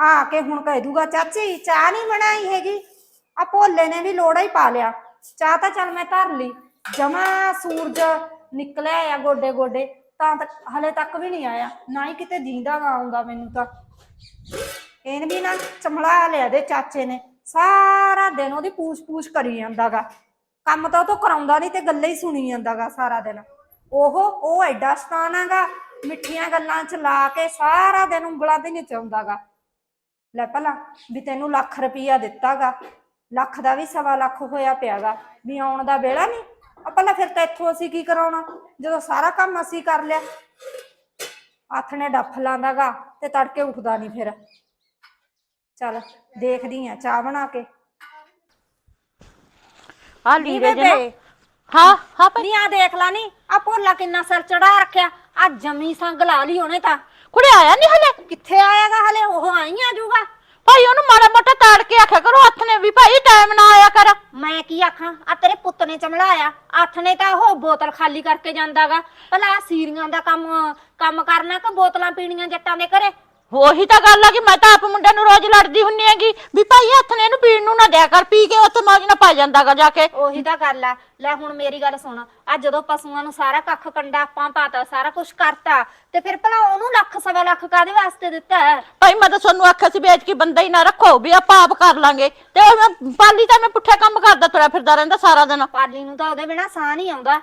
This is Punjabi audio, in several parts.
ਆ ਕੇ ਹੁਣ ਕਹਿ ਦੂਗਾ, ਚਾਚੀ, ਚਾਹ ਨਹੀਂ ਬਣਾਈ ਹੈਗੀ। ਆ ਭੋਲੇ ਨੇ ਵੀ ਲੋੜਾ ਹੀ ਪਾ ਲਿਆ। ਚਾਹ ਤਾਂ ਚੱਲ ਮੈਂ ਧਰ ਲਈ। ਜਮਾ ਸੂਰਜ ਨਿਕਲਿਆ ਆ ਗੋਡੇ ਗੋਡੇ ਤਾਂ ਤੱਕ ਹਲੇ ਤੱਕ ਵੀ ਨਹੀਂ ਆਇਆ। ਨਾ ਹੀ ਕਿਤੇ ਦੀਂਦਾ ਗਾ ਆਉਂਦਾ ਮੈਨੂੰ ਤਾਂ। ਇਹਨੇ ਵੀ ਨਾ ਚਮੜਾ ਲਿਆ ਦੇ ਚਾਚੇ ਨੇ। ਸਾਰਾ ਦਿਨ ਉਹਦੀ ਪੂਛ-ਪੂਛ ਕਰੀ ਜਾਂਦਾਗਾ ਕੰਮ ਤਾਂ ਉਹ ਤੋਂ ਕਰਾਉਂਦਾ ਨਹੀਂ ਤੇ ਗੱਲਾਂ ਹੀ ਸੁਣੀ ਜਾਂਦਾਗਾ ਸਾਰਾ ਦਿਨ। ਉਹ ਉਹ ਐਡਾ ਸਤਾਨਾਗਾ ਮਿੱਠੀਆਂ ਗੱਲਾਂ ਚ ਲਾ ਕੇ ਸਾਰਾ ਦਿਨ ਉਂਗਲਾਂ ਤੇ ਨਚਾਉਂਦਾਗਾ ਲੈ ਭਲਾ ਵੀ ਤੈਨੂੰ ਲੱਖ ਰੁਪਈਆ ਦਿੱਤਾਗਾ ਲੱਖ ਦਾ ਵੀ ਸਵਾ ਲੱਖ ਹੋਇਆ ਪਿਆਗਾ ਵੀ ਆਉਣ ਦਾ ਵੇਲਾ ਨਹੀਂ? ਆ ਭਲਾ ਫਿਰ ਤਾਂ ਇੱਥੋਂ ਅਸੀਂ ਕੀ ਕਰਾਉਣਾ? ਜਦੋਂ ਸਾਰਾ ਕੰਮ ਅਸੀਂ ਕਰ ਲਿਆ ਨੇ ਡੱਫ ਲਾਂਦਾਗਾ ਤੇ ਤੜਕੇ ਉੱਠਦਾ ਨਹੀਂ ਫਿਰ। ਚੱਲ ਦੇਖਦੀ ਆ ਚਾਹ ਬਣਾ ਕੇ। ਆ ਨੀ ਲੀੜੇ ਜੇ ਨਾ ਬੇਬੇ ਹਾਂ ਹਾਂ ਭਾਈ। ਨੀ ਆ ਦੇਖ ਲਾ ਨੀ। ਆ ਭੋਲਾ ਕਿੰਨਾ ਸਿਰ ਚੜਾ ਰੱਖਿਆ। ਆ ਜਮੀ ਸੰਗ ਲਾ ਲਈ ਉਹਨੇ ਤਾਂ। ਕੁੜੇ ਆਇਆ ਨਹੀਂ ਹਲੇ? ਕਿੱਥੇ ਆਏਗਾ ਹਲੇ? ਉਹ ਆਈ ਆ ਜਾਊਗਾ। ਭਾਈ ਉਹਨੂੰ ਮਾੜਾ ਮੋਟਾ ਤਾੜ ਕੇ ਆਖਿਆ ਕਰੋ ਹੱਥ ਨੇ ਵੀ ਭਾਈ ਟਾਈਮ ਨਾ ਆਇਆ ਕਰ। ਮੈਂ ਕੀ ਆਖਾਂ? ਆ ਤੇਰੇ ਪੁੱਤ ਨੇ ਚਮਲਾਇਆ। ਹੱਥ ਨੇ ਤਾਂ ਉਹ ਬੋਤਲ ਖਾਲੀ ਕਰਕੇ ਜਾਂਦਾਗਾ। ਭਲਾ ਆਹ ਸੀਰੀਆਂ ਦਾ ਕੰਮ ਕੰਮ ਕਰਨਾ ਕਿ ਬੋਤਲਾਂ ਪੀਣੀਆਂ ਜੱਟਾਂ ਦੇ ਘਰੇ? ਉਹੀ ਤਾਂ ਗੱਲ ਆ ਕਿ ਮੈਂ ਤਾਂ ਆਪ ਮੁੰਡਿਆਂ ਨੂੰ ਰੋਜ਼ ਲੜਦੀ ਹੁੰਨੀ ਹੈਗੀ। ਵੀ ਭਾਈ ਹੱਥ ਨੇ ਇਹਨੂੰ ਪੀਣ ਨੂੰ ਨਾ ਦਿਆ ਕਰ ਪੀ ਕੇ ਉੱਥੇ ਮੌਜ ਨਾ ਪਾ ਜਾਂਦਾਗਾ ਜਾ ਕੇ। ਉਹੀ ਤਾਂ ਗੱਲ ਆ। ਲੈ ਹੁਣ ਮੇਰੀ ਗੱਲ ਸੁਣ ਆ ਜਦੋਂ ਪਸ਼ੂਆਂ ਨੂੰ ਸਾਰਾ ਕੱਖ ਕੰਡਾ ਆਪਾਂ ਪਾਤਾ ਸਾਰਾ ਕੁਝ ਕਰਤਾ ਤੇ ਫਿਰ ਭਲਾ ਉਹਨੂੰ ਲੱਖ ਸਵਾ ਲੱਖ ਕਾਦੇ ਵਾਸਤੇ ਦਿੱਤਾ ਹੈ? ਭਾਈ ਮੈਂ ਤਾਂ ਤੁਹਾਨੂੰ ਆਖਿਆ ਸੀ ਵੇਚ ਕੇ ਬੰਦਾ ਹੀ ਨਾ ਰੱਖੋ ਵੀ ਆਪਾਂ ਆਪ ਕਰ ਲਾਂਗੇ। ਤੇ ਉਹ ਮੈਂ ਪਾਲੀ ਤਾਂ ਮੈਂ ਪੁੱਠੇ ਕੰਮ ਕਰਦਾ ਤੁਰਿਆ ਫਿਰਦਾ ਰਹਿੰਦਾ ਸਾਰਾ ਦਿਨ। ਪਾਲੀ ਨੂੰ ਤਾਂ ਉਹਦੇ ਬਿਨਾ ਸਾਹ ਨਹੀਂ ਆਉਂਦਾ।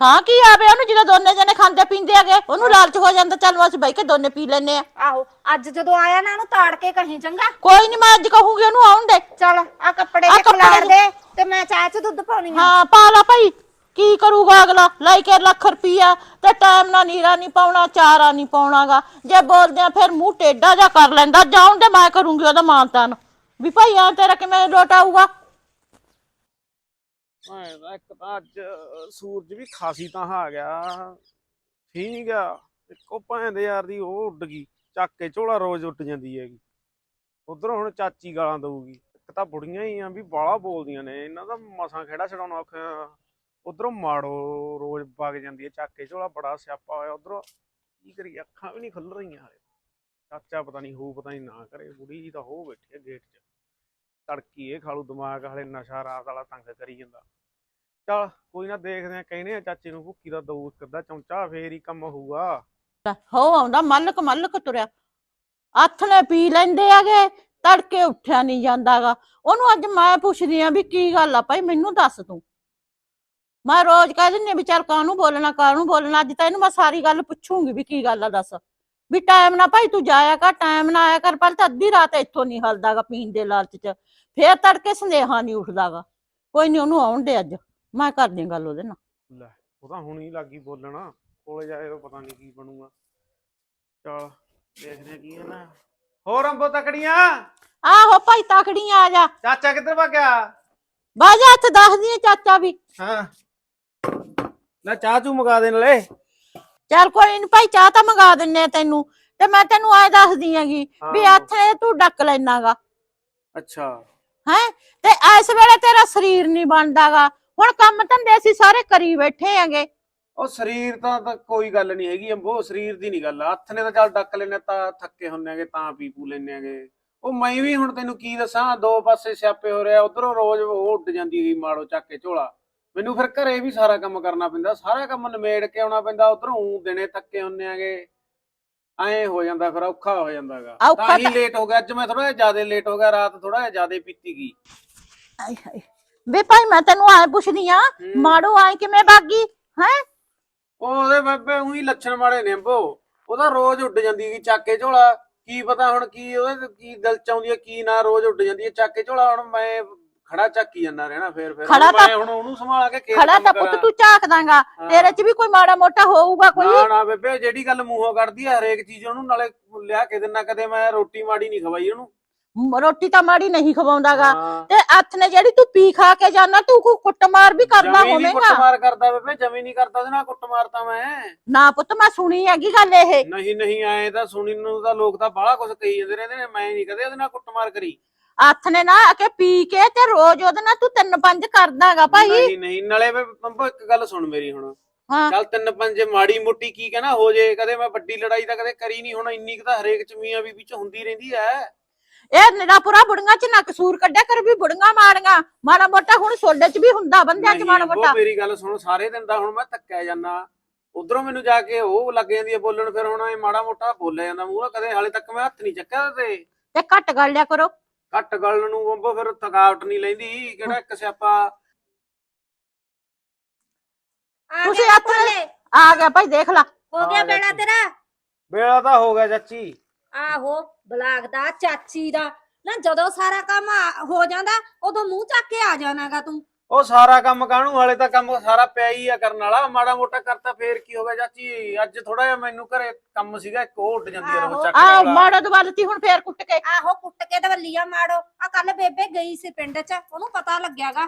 ਸਾਂ ਕੀ ਆਵੇ ਉਹਨੂੰ ਜਦੋਂ ਦੋਨੇ ਜਣੇ ਖਾਂਦੇ ਪੀਂਦੇ ਹੈਗੇ ਉਹਨੂੰ ਲਾਲਚ ਹੋ ਜਾਂਦਾ ਚੱਲ ਅਸੀਂ ਬਈ ਕੇ ਦੋਨੇ ਪੀ ਲੈਨੇ ਆ। ਆਹੋ ਅੱਜ ਜਦੋਂ ਆਇਆ ਨਾ ਉਹਨੂੰ ਤਾੜ ਕੇ ਕਹੀਂ ਚੰਗਾ? ਕੋਈ ਨਹੀਂ ਮੈਂ ਅੱਜ ਕਹੂੰਗੀ ਉਹਨੂੰ ਆਉਣ ਦੇ। ਚਲ ਆ ਕੱਪੜੇ ਆਹ ਜੇ ਕੱਪੜੇ ਖਲਾਰ ਜੇ- ਦੇ ਤੇ ਮੈਂ ਚਾਹ ਚ ਦੁੱਧ ਪਾਉਣੀ ਆ। ਹਾਂ ਪਾ ਲਾ ਭਾਈ। ਕੀ ਕਰੂਗਾ ਅਗਲਾ? ਲੈ ਕੇ ਲੱਖ ਰੁਪਈਆ ਤੇ ਟਾਈਮ ਨਾਲ ਨੀਰਾ ਨਹੀਂ ਪਾਉਣਾ ਚਾਰਾ ਨਹੀਂ ਪਾਉਣਾਗਾ। ਜੇ ਬੋਲਦੇ ਆ ਫਿਰ ਮੂੰਹ ਟੇਡਾ ਜਾ ਕਰ ਲੈਂਦਾ। ਜਾਉਣ ਦੇ ਮੈਂ ਕਰੂੰਗੀ ਉਹਦਾ ਮਾਨਤਾਨ। ਵੀ ਭਾਈ ਆ ਤੇਰਾ ਕਿਵੇਂ ਲੋਟ ਆਊਗਾ? ਮੈਂ ਇੱਕ ਤਾਂ ਅੱਜ ਸੂਰਜ ਵੀ ਖਾਸੀ ਤਾਂ ਆ ਗਿਆ। ਠੀਕ ਆ ਇੱਕੋ ਭੈਣ ਦੇ ਯਾਰ ਦੀ ਉਹ ਉੱਡ ਗਈ। ਚੱਕ ਕੇ ਝੋਲਾ ਰੋਜ਼ ਉੱਡ ਜਾਂਦੀ ਹੈਗੀ। ਉਧਰੋਂ ਹੁਣ ਚਾਚੀ ਗਾਲਾਂ ਦਊਗੀ। ਇੱਕ ਤਾਂ ਬੁੜੀਆਂ ਹੀ ਆ ਵੀ ਬਾਲਾ ਬੋਲਦੀਆਂ ਨੇ। ਇਹਨਾਂ ਦਾ ਮਸਾਂ ਖੇੜਾ ਛਡਾਉਣਾ ਔਖਾ। ਉਧਰੋਂ ਮਾੜੋ ਰੋਜ਼ ਵਗ ਜਾਂਦੀ ਹੈ। ਚੱਕ ਕੇ ਝੋਲਾ ਬੜਾ ਸਿਆਪਾ ਹੋਇਆ। ਉਧਰੋਂ ਕੀ ਕਰੀ ਅੱਖਾਂ ਵੀ ਨਹੀਂ ਖੁੱਲ ਰਹੀਆਂ ਹਲੇ। ਚਾਚਾ ਪਤਾ ਨਹੀਂ ਹੋ ਪਤਾ ਨਹੀਂ ਨਾ ਕਰੇ। ਬੁੜੀ ਜੀ ਤਾਂ ਹੋ ਬੈਠੀ ਹੈ ਗੇਟ 'ਚ। ਤੜਕੀ ਇਹ ਖਾਲੂ ਦਿਮਾਗ ਹਾਲੇ ਨਸ਼ਾ ਰਾਤ ਵਾਲਾ ਤੰਗ ਕਰੀ ਜਾਂਦਾ। ਚਲ ਕੋਈ ਨਾ ਦੇਖਦੇ ਆ ਕਹਿੰਦੇ ਆ ਚਾਚੇ ਨੂੰ ਭੁੱਕੀ ਦਾ ਦੋ ਇੱਕ ਚਮਚਾ ਫੇਰ ਹੀ ਕੰਮ ਹੋਊਗਾ। ਹੋ ਆਉਂਦਾ, ਮਲਕ ਮਲਕ ਤੁਰਿਆ। ਹੱਥ ਨੇ ਪੀ ਲੈਂਦੇ ਆਗੇ ਤੜਕੇ ਉੱਠਿਆ ਨਹੀਂ ਜਾਂਦਾਗਾ। ਉਹਨੂੰ ਅੱਜ ਮੈਂ ਪੁੱਛਦੀ ਆ ਵੀ ਕੀ ਗੱਲ ਆ ਭਾਈ, ਮੈਨੂੰ ਦੱਸ ਤੂੰ। ਮੈਂ ਰੋਜ਼ ਕਹਿ ਦਿੰਦੀ ਵੀ ਚੱਲ ਕਾਹਨੂੰ ਬੋਲਣਾ ਕਾਹਨੂੰ ਬੋਲਣਾ, ਅੱਜ ਤਾਂ ਇਹਨੂੰ ਮੈਂ ਸਾਰੀ ਗੱਲ ਪੁੱਛੂੰਗੀ ਵੀ ਕੀ ਗੱਲ ਆ ਦੱਸ। ਵੀ ਟਾਈਮ ਨਾ ਭਾਈ ਤੂੰ ਜਾਇਆ ਕਰ, ਟਾਈਮ ਨਾ ਆਇਆ ਕਰ, ਪਰ ਤਾਂ ਅੱਧੀ ਰਾਤ ਇੱਥੋਂ ਨਹੀਂ ਹਲਦਾਗਾ ਪੀਣ ਦੇ ਲਾਲਚ ਚ। ਫੇਰ ਤੜਕੇ ਸੰਦੇਹਾ ਨਹੀਂ ਉੱਠਦਾਗਾ। ਕੋਈ ਨਹੀਂ ਉਹਨੂੰ ਆਉਣ ਦੇ ਅੱਜ। ਮੈਂ ਕਰਦੀ ਆਂ ਗੱਲ ਉਹਦੇ ਨਾਲ। ਲੈ ਉਹ ਤਾਂ ਹੁਣ ਹੀ ਲੱਗੀ ਬੋਲਣਾ ਕੋਲੇ ਜਾਏ ਤਾਂ ਪਤਾ ਨਹੀਂ ਕੀ ਬਣੂਗਾ। ਚਲ ਦੇਖਦੇ ਕੀ ਹੈ ਨਾ। ਹੋਰ ਅੰਬੋ ਤਕੜੀਆਂ? ਆਹੋ ਭਾਈ ਤਖੜੀ ਆ ਜਾ। ਚਾਚਾ ਕਿੱਧਰ ਭੱਗ ਗਿਆ ਬਾਜਾ ਹੱਥ ਦੱਸਦੀ ਆ ਚਾਚਾ ਵੀ। ਹਾਂ। ਲੈ ਚਾਹ ਚੂ ਮਗਾ ਦੇ ਨਾਲੇ। ਚੱਲ ਕੋਈ ਨੀ ਭਾਈ ਚਾਹ ਤਾਂ ਮੰਗਾ ਦਿੰਨੇ ਆ ਤੈਨੂੰ। ਤੇ ਮੈਂ ਤੈਨੂੰ ਆਏ ਦੱਸਦੀ ਆਂਗੀ ਵੀ ਹਾਂ। ਤੂੰ ਡੱਕ ਲੈਣਾਗਾ। ਅੱਛਾ। ਹੈ? ਤੇ ਇਸ ਵੇਲੇ ਤੇਰਾ ਸਰੀਰ ਨਹੀਂ ਬਣਦਾਗਾ। ਹੁਣ ਕੰਮ ਧੰਦੇ ਅਸੀਂ ਸਾਰੇ ਕਰੀ ਬੈਠੇ ਆਂਗੇ ਉਹ ਸਰੀਰ ਤਾਂ ਤਾਂ ਕੋਈ ਗੱਲ ਨਹੀਂ ਹੈਗੀ ਅੰਬੋ ਸਰੀਰ ਦੀ ਨਹੀਂ ਗੱਲ ਹੱਥ ਨੇ ਤਾਂ ਚੱਲ ਡੱਕ ਲੈਨੇ ਤਾਂ ਥੱਕੇ ਹੁੰਨੇ ਆਗੇ ਤਾਂ ਪੀ ਪੂ ਲੈਨੇ ਆਗੇ ਉਹ ਮੈਂ ਵੀ ਹੁਣ ਤੈਨੂੰ ਕੀ ਦੱਸਾਂ ਦੋ ਪਾਸੇ ਸਿਆਪੇ ਹੋ ਰਿਹਾ ਉਧਰੋਂ ਰੋਜ਼ ਉਹ ਉੱਡ ਜਾਂਦੀ ਗਈ ਮਾੜੋ ਚੱਕ ਕੇ ਝੋਲਾ। ਮੈਨੂੰ ਫਿਰ ਘਰੇ ਵੀ ਸਾਰਾ ਕੰਮ ਕਰਨਾ ਪੈਂਦਾ ਸਾਰਾ ਕੰਮ ਨਿਮੇੜ ਕੇ ਆਉਣਾ ਪੈਂਦਾ ਉਧਰੋਂ ਦਿਨੇ ਥੱਕੇ ਹੁੰਨੇ ਆਗੇ ਐਂ ਹੋ ਜਾਂਦਾ ਫਿਰ ਔਖਾ ਹੋ ਜਾਂਦਾਗਾ ਔਖਾ ਤਾਂ ਹੀ ਲੇਟ ਹੋ ਗਿਆ ਅੱਜ ਮੈਂ ਥੋੜਾ ਜ਼ਿਆਦਾ ਲੇਟ ਹੋ ਗਿਆ ਰਾਤ ਥੋੜਾ ਜ਼ਿਆਦਾ ਪੀਤੀ ਗਈ ਆਏ ਹਾਏ। ਵੇ ਭਾਈ ਮੈਂ ਤੈਨੂੰ ਆਏ ਪੁੱਛਦੀ ਆ ਮਾੜੋ ਆਏ ਕਿਵੇਂ ਬਾਗੀ ਹੈ? ਉਹ ਉਹਦੇ ਬਾਬੇ ਉਹੀ ਲੱਛਣ ਮਾੜੇ ਨੇ ਅੰਬੋ ਉਹਦਾ ਰੋਜ਼ ਉੱਡ ਜਾਂਦੀ ਹੈਗੀ ਚੱਕ ਝੋਲਾ। ਕੀ ਪਤਾ ਹੁਣ ਕੀ ਉਹਦੇ ਕੀ ਦਿਲ ਚ ਆਉਂਦੀ ਹੈ ਕੀ ਨਾ ਰੋਜ਼ ਉੱਡ ਜਾਂਦੀ ਹੈ ਚੱਕ ਝੋਲਾ। ਹੁਣ ਮੈਂ ਖੜਾ ਚੱਕੀ ਜਾਂਦਾ ਰਹਿਣਾ ਫੇਰ ਫੇਰ। ਮੈਂ ਹੁਣ ਉਹਨੂੰ ਸੰਭਾਲ ਕੇ ਖੇਤ ਖੜਾ ਤਾਂ ਪੁੱਤ। ਤੂੰ ਝਾਕ ਦਾਂਗਾ। ਤੇਰੇ 'ਚ ਵੀ ਕੋਈ ਮਾੜਾ ਮੋਟਾ ਹੋਊਗਾ ਕੋਈ? ਨਾ ਨਾ ਬੇਬੇ ਜਿਹੜੀ ਗੱਲ ਮੂੰਹੋਂ ਕੱਢਦੀ ਹੈ ਹਰੇਕ ਚੀਜ਼ ਉਹਨੂੰ ਨਾਲੇ ਲਿਆ ਕੇ ਦਿੰਨਾ। ਕਦੇ ਮੈਂ ਰੋਟੀ ਮਾੜੀ ਨਹੀਂ ਖਵਾਈ ਉਹਨੂੰ। ਮ- ਰੋਟੀ ਤਾਂ ਮਾੜੀ ਨਹੀਂ ਖਵਾਉਂਦਾਗਾ। ਹਾਂ। ਤੇ ਹੱਥ ਨੇ ਜਿਹੜੀ ਤੂੰ ਪੀ ਖਾ ਕੇ ਜਾਣਾ ਤੂੰ ਕੋ ਕੁੱਟਮਾਰ ਵੀ ਕਰਦਾ ਜਮੀ ਹੋਵੇਂਗਾ। ਕੁੱਟਮਾਰ ਕਰਦਾ ਬੇਬੇ ਜਮੀ ਨਹੀਂ ਕਰਦਾ ਉਹਦੇ ਨਾਲ ਕੁੱਟਮਾਰ ਤਾਂ ਮੈਂ। ਨਾ ਪੁੱਤ ਮੈਂ ਸੁਣੀ ਹੈਗੀ ਗੱਲ ਇਹ। ਨਹੀਂ ਨਹੀਂ ਆਏ ਤਾਂ ਸੁਣੀ ਨੂੰ ਤਾਂ ਲੋਕ ਤਾਂ ਬਾਹਲਾ ਕੁਝ ਕਹੀ ਜਾਂਦੇ ਰਹਿੰਦੇ ਨੇ ਮੈਂ ਨਹੀਂ ਕਦੇ ਉਹਦੇ ਨਾਲ ਕੁੱਟਮਾਰ ਕਰੀ। ਹੱਥ ਨੇ ਨਾ ਆ ਕੇ ਪੀ ਕੇ ਤੇ ਰੋਜ਼ ਉਹਦੇ ਨਾਲ ਤੂੰ ਤਿੰਨ ਪੰਜ ਕਰਦਾਗਾ ਭਾਈ। ਨਹੀਂ ਨਹੀਂ ਨਾਲੇ ਵੇ ਪੰਪੋ ਇੱਕ ਗੱਲ ਸੁਣ ਮੇਰੀ ਹੁਣ। ਹਾਂ। ਚੱਲ ਤਿੰਨ ਪੰਜ ਮਾੜੀ ਮੋਟੀ ਕੀ ਕਹਿਣਾ ਹੋ ਜੇ ਕਦੇ ਮੈਂ ਵੱਡੀ ਲੜਾਈ ਤਾਂ ਕਦੇ ਕਰੀ ਨਹੀਂ ਹੁਣ ਇੰਨੀ ਕੁ ਤਾਂ ਹਰੇਕ ਚ ਮੀਆਂ ਬੀਬੀ ਚ ਹੁੰਦੀ ਰਹਿੰਦੀ ਐ। ਇਹ ਨਿਰਾਪੁਰਾ ਬੁੜੀਆਂ ਚ ਨਾ ਕਸੂਰ ਕੱਢਿਆ ਕਰ ਵੀ ਬੁੜੀਆਂ ਮਾੜੀਆਂ। ਮਾੜਾ ਮੋਟਾ ਹੁਣ ਸੋਡੇ ਚ ਵੀ ਹੁੰਦਾ ਬੰਦਿਆਂ ਚ ਨਹੀਂ, ਮਾੜਾ ਉਹ ਮੋਟਾ। ਮੇਰੀ ਗੱਲ ਸੁਣ ਸਾਰੇ ਦਿਨ ਦਾ ਹੁਣ ਮੈਂ ਧੱਕਿਆ ਜਾਂਦਾ। ਉਧਰੋਂ ਮੈਨੂੰ ਜਾ ਕੇ ਉਹ ਲੱਗ ਜਾਂਦੀ ਹੈ ਬੋਲਣ ਫਿਰ ਹੁਣ ਇਹ ਮਾੜਾ ਮੋਟਾ ਬੋਲਿਆ ਜਾਂਦਾ। ਮੂੰਹ ਨਾਲ ਕਦੇ ਹਾਲੇ ਤੱਕ ਮੈਂ ਹੱਥ ਨਹੀਂ ਚੱਕਿਆ ਤੇ। ਤੇ ਘੱਟ ਗੱਲ ਲਿਆ ਕਰੋ। ਘੱਟ ਗੱਲ ਨੂੰ ਬੰਬੋ ਫਿਰ ਥਕਾਵਟ ਨਹੀਂ ਲੈਂਦੀ ਕਿਹੜਾ ਇੱਕ ਸਿਆਪਾ। ਆ ਤੁਸੀਂ ਗਿਆ ਆਪਣੇ- ਭੋਲੇ, ਆ ਗਿਆ ਭਾਈ ਦੇਖ ਲਾ। ਹੋ ਗਿਆ ਬੇੜਾ। ਤੇਰਾ। ਵੇਲਾ ਤਾਂ ਹੋ ਗਿਆ ਚਾਚੀ। ਆਹੋ ਬਲਾਕ ਦਾ ਚਾਚੀ ਦਾ। ਨਾ ਜਦੋਂ ਸਾਰਾ ਕੰਮ ਆ- ਹੋ ਜਾਂਦਾ ਉਦੋਂ ਮੂੰਹ ਚੱਕ ਕੇ ਆ ਜਾਣਾਗਾ ਤੂੰ। ਉਹ ਸਾਰਾ ਕੰਮ ਕਾਹਨੂੰ? ਹਾਲੇ ਤਾਂ ਕੰਮ ਸਾਰਾ ਪਿਆ ਹੀ ਆ ਕਰਨ ਵਾਲਾ। ਮਾੜਾ ਮੋਟਾ ਕਰਤਾ ਫੇਰ ਕੀ ਹੋ ਗਿਆ ਚਾਚੀ? ਅੱਜ ਥੋੜਾ ਜਿਹਾ ਮੈਨੂੰ ਘਰੇ ਕੰਮ ਸੀਗਾ ਇੱਕ ਉਹ ਉੱਡ ਜਾਂਦੀ ਆ ਆਹੋ। ਰੋ ਚੱਕ ਆ ਵਾਲਾ। ਮਾੜਾ ਦਵਾਲਤੀ ਹੁਣ ਫੇਰ ਕੁੱਟ ਕੇ। ਆਹੋ ਕੁੱਟ ਕੇ ਦਵੱਲੀਆ ਮਾੜੋ। ਆ ਕੱਲ ਬੇਬੇ ਗਈ ਸੀ ਪਿੰਡ 'ਚ ਉਹਨੂੰ ਪਤਾ ਲੱਗਿਆਗਾ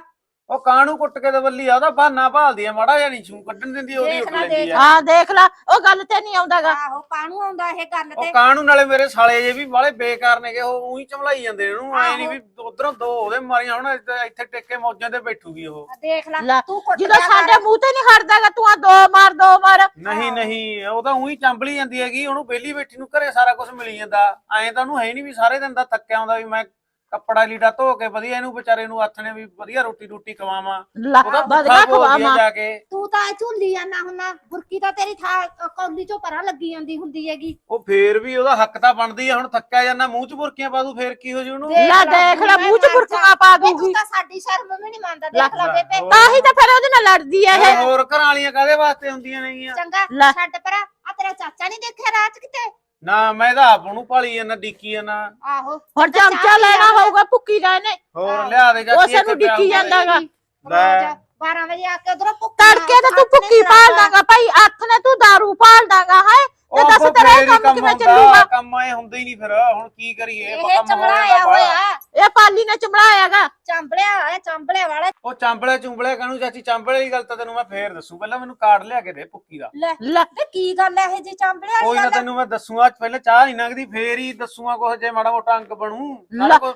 ਉਹ ਕਾਹਨੂੰ ਕੁੱਟ ਕੇ ਦਵੱਲੀ ਆ ਉਹਦਾ ਬਹਾਨਾ ਭਾਲਦੀ ਆ ਮਾੜਾ ਜਿਹਾ ਨਹੀਂ ਛੂ ਕੱਢਣ ਦਿੰਦੀ ਉਹਦੀ ਦੇਖ ਲੈ, ਲੈਂਦੀ ਦੇਖ ਆ। ਹਾਂ ਦੇਖ ਲਾ ਉਹ ਗੱਲ ਤੇ ਨਹੀਂ ਆਉਂਦਾਗਾ। ਆਹੋ ਕਾਹਨੂੰ ਆਉਂਦਾ ਇਹ ਗੱਲ ਉਹ ਤੇ। ਕਾਹਨੂੰ ਨਾਲੇ ਮੇਰੇ ਸਾਲੇ ਜੇ ਵੀ ਬਾਲੇ ਬੇਕਾਰ ਨੇਗੇ ਉਹ ਉਹੀ ਚਮਲਾਈ ਜਾਂਦੇ ਨੇ ਉਹਨੂੰ ਐ ਨਹੀਂ। ਵੀ ਉਧਰੋਂ ਦੋ ਉਹਦੇ ਮਾਰੀਆਂ ਹੁਣ ਇੱਥੇ ਟਿੱਕੇ ਮੌਜਾਂ ਤੇ ਬੈਠੂਗੀ ਉਹ। ਆ ਦੇਖ ਲੈ ਲੈ, ਤੂੰ ਕੁੱਟ ਜਦੋਂ ਲਿਆ ਕਰ। ਸਾਡੇ ਮੂੰਹ ਤੇ ਨਹੀਂ ਹਟਦਾਗਾ ਤੂੰ ਆ ਦੋ ਮਾਰ ਦੋ ਮਾਰ। ਨਹੀਂ। ਨਹੀਂ ਉਹ ਤਾਂ ਉਹੀ ਚੰਬਲੀ ਜਾਂਦੀ ਹੈਗੀ ਉਹਨੂੰ ਬੇਲੀ ਬੈਠੀ ਨੂੰ ਘਰੇ ਸਾਰਾ ਕੁਝ ਮਿਲੀ ਜਾਂਦਾ। ਐਂ ਤਾਂ ਉਹਨੂੰ ਹੈ ਨਹੀਂ ਵੀ ਸਾਰੇ ਦਿਨ ਦਾ ਥੱਕਿਆ ਆਉਂਦਾ ਵੀ ਮੈਂ ਕੱਪੜਾ ਲੀੜਾ ਧੋ ਕੇ ਵਧੀਆ ਇਹਨੂੰ ਵਿਚਾਰੇ ਨੂੰ ਹੱਥ ਨੇ ਵੀ ਵਧੀਆ ਰੋਟੀ ਰੋਟੀ ਖਵਾਵਾਂ। ਲਾ ਉਹਦਾ ਬਦਗਾ ਭੁੱਖਾ ਆ ਖਵਾਵਾਂ। ਜਾ ਕੇ। ਤੂੰ ਤਾਂ ਝੁੱਲੀ ਜਾਂਦਾ ਹੁੰਨਾ ਬੁਰਕੀ ਤਾਂ ਤੇਰੀ ਥਾ ਕੌਲੀ ਚੋਂ ਪਰਾਂ ਲੱਗੀ ਜਾਂਦੀ ਹੁੰਦੀ ਹੈਗੀ। ਉਹ ਫੇਰ ਵੀ ਉਹਦਾ ਹੱਕ ਤਾਂ ਬਣਦੀ ਆ। ਹੁਣ ਥੱਕਿਆ ਜਾਂਦਾ ਮੂੰਹ 'ਚ ਬੁਰਕੀਆਂ ਪਾ ਦੂ ਫੇਰ ਕੀ ਹੋ ਜੂ ਉਹਨੂੰ? ਦੇਖ ਲੈ ਦੇਖ ਲੈ ਮੂੰਹ ਚ ਮਰ ਬੁਰਕੀਆਂ ਪਾ ਵੇ ਦੂਗੀ ਤੂੰ ਤਾਂ ਸਾਡੀ ਸ਼ਰਮ ਵੀ ਨਹੀਂ ਮੰਨਦਾ ਦੇਖ ਲੈ ਲੈ, ਬੇਬੇ। ਹੋਰ। ਤਾਂ ਹੀ ਤਾਂ ਫਿਰ ਉਹਦੇ ਨਾਲ ਲੜਦੀ ਐ ਇਹ। ਹੋਰ ਘਰਾਂ ਵਾਲੀਆਂ ਕਾਹਦੇ ਵਾਸਤੇ ਹੁੰਦੀਆਂ ਨੇਗੀਆਂ? ਚੰਗਾ ਲੈ। ਛੱਡ ਪਰਾਂ। ਆ ਤੇਰਾ ਚਾਚਾ ਨਹੀਂ ਦੇਖਿਆ ਰਾਤ ਕਿਤੇ? ਨਾ ਮੈਂ ਤਾਂ ਆਪ ਉਹਨੂੰ ਭਾਲੀ ਜਾਂਦਾ ਡਿੱਕੀ ਜਾਂਦਾ ਆਹੋ ਹੁਣ ਚਮਚਾ ਲੈਣਾ। ਹੋਊਗਾ ਭੁੱਕੀ ਦਾ ਇਹਨੇ ਹੋਰ। ਲਿਆ ਦੇ ਚਾਚੀ ਉਸੇ ਨੂੰ ਡਿੱਕੀ ਹੁੰਦਾ ਜਾਂਦਾ ਗਾ। ਲੈ। 12 ਵਜੇ ਆ ਕੇ ਉਧਰੋਂ ਭੁੱਖ ਤੜਕੇ ਤੇ ਤੂੰ ਭੁੱਕੀ ਪਾਲ ਦਾਂਗਾ ਭਾਈ ਹੱਥ ਨੇ ਤੂੰ दारू ਪਾਲ ਦਾਂਗਾ ਹੈ ਤੇ ਉਹ ਦੱਸ ਤੇਰਾ ਇਹ ਹੀ ਕੰਮ ਕਿਵੇਂ ਹੁੰਦਾ, ਚੱਲੂਗਾ? ਕੰਮ ਐ ਹੁੰਦਾ ਹੀ ਨਹੀਂ ਫਿਰ ਹੁਣ ਕੀ ਕਰੀਏ? ਇਹ ਕੰਮ ਚਮੜਾ ਹੋਇਆ ਆਇਆ ਬਾਹਲਾ। ਹੋਇਆ। ਇਹ ਪਾਲੀ ਨੇ ਚਮੜਾਇਆਗਾ। ਚਾਂਬਲਿਆ ਹੋਇਆ ਚਾਂਬਲੇ ਵਾਲਾ। ਉਹ ਚਾਂਬਲੇ ਚੁੰਬਲੇ ਕਾਹਨੂੰ ਚਾਚੀ? ਚਾਂਬਲੇ ਦੀ ਗੱਲ ਤਾਂ ਤੈਨੂੰ ਮੈਂ ਫੇਰ ਦੱਸੂ। ਪਹਿਲਾਂ ਮੈਨੂੰ ਕਾਰਡ ਲਿਆ ਕੇ ਦੇ ਭੁੱਕੀ ਦਾ। ਲੈ ਲੈ। ਤੇ ਕੀ ਗੱਲ ਹੈ ਇਹ ਜੀ ਚਾਂਬਲੇ ਕੋਈ ਵਾਲੀ ਨਾ ਗੱਲ ਤੈਨੂੰ ਮੈਂ ਦੱਸੂਗਾ ਪਹਿਲਾਂ ਚਾਹ ਨਹੀਂ ਨਗਦੀ ਫੇਰ ਹੀ ਦੱਸੂਗਾ ਕੁਝ ਜੇ ਮਾੜਾ ਮੋਟਾ ਅੰਕ ਬਣੂ।